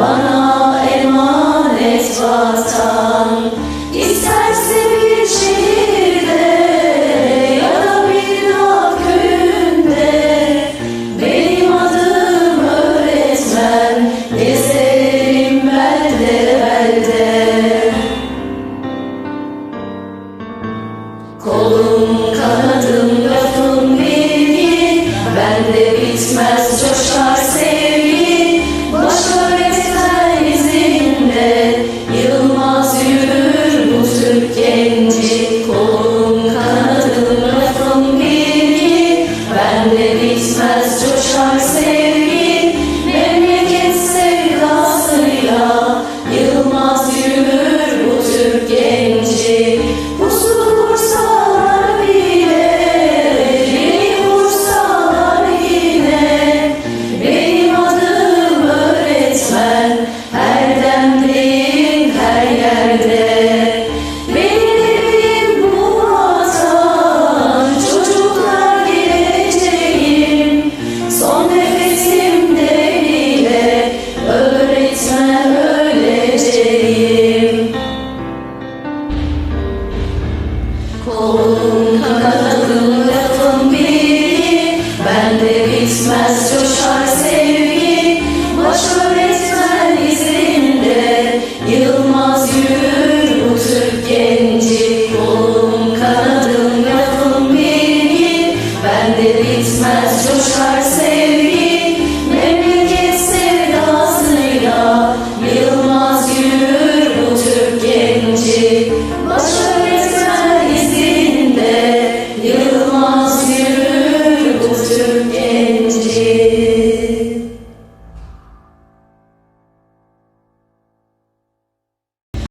bana emanet vatan. İsterse Kolum kanadım lafım bilgi Bende bitmez coşar องค์